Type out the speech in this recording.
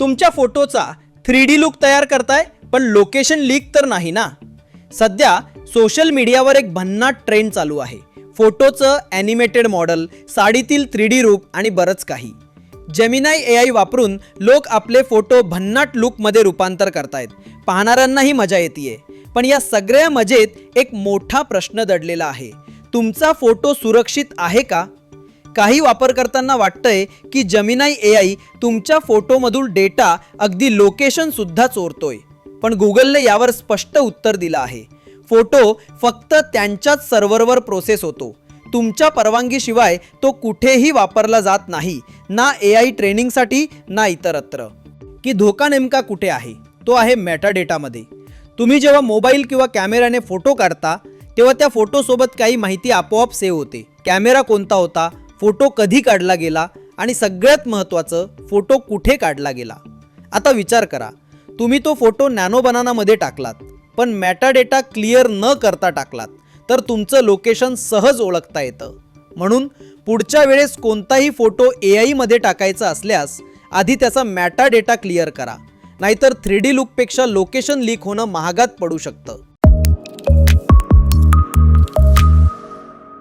तुमच्या फोटोचा three D look तयार करताय पण लोकेशन लीक तर नाही ना? सध्या सोशल मीडियावर एक भन्नाट ट्रेंड चालू आहे. फोटोचं ॲनिमेटेड मॉडेल साडीतील थ्री डी रूप आणि बरंच काही. जेमिनाय ए आय वापरून लोक आपले फोटो भन्नाट लुकमध्ये रूपांतर करतायत. पाहणाऱ्यांनाही मजा येते पण या सगळ्या मजेत एक मोठा प्रश्न दडलेला आहे. तुमचा फोटो सुरक्षित आहे का? काही वापरकर्त्यांना वाटतंय की जमिनाई ए आय तुमच्या फोटोमधील डेटा अगदी लोकेशन सुद्धा चोरतोय. पण गुगलने यावर स्पष्ट उत्तर दिलं आहे. फोटो फक्त त्यांच्याच सर्व्हरवर प्रोसेस होतो. तुमच्या परवानगीशिवाय तो कुठेही वापरला जात नाही ना ए आय ट्रेनिंगसाठी ना इतरत्र. की धोका नेमका कुठे आहे? तो आहे मेटाडेटामध्ये तुम्ही जेव्हा मोबाईल किंवा कॅमेऱ्याने फोटो काढता तेव्हा त्या फोटोसोबत काही माहिती आपोआप सेव्ह होते. कॅमेरा कोणता होता? फोटो कधी काढला गेला आणि सगळ्यात महत्त्वाचं फोटो कुठे काढला गेला? आता विचार करा. तुम्ही तो फोटो नॅनो बनानामध्ये टाकलात पण मॅटा डेटा क्लिअर न करता टाकलात तर तुमचं लोकेशन सहज ओळखता येतं. म्हणून पुढच्या वेळेस कोणताही फोटो ए आयमध्ये टाकायचा असल्यास आधी त्याचा मॅटा डेटा क्लिअर करा. नाहीतर थ्री डी लुकपेक्षा लोकेशन लीक होणं महागात पडू शकतं.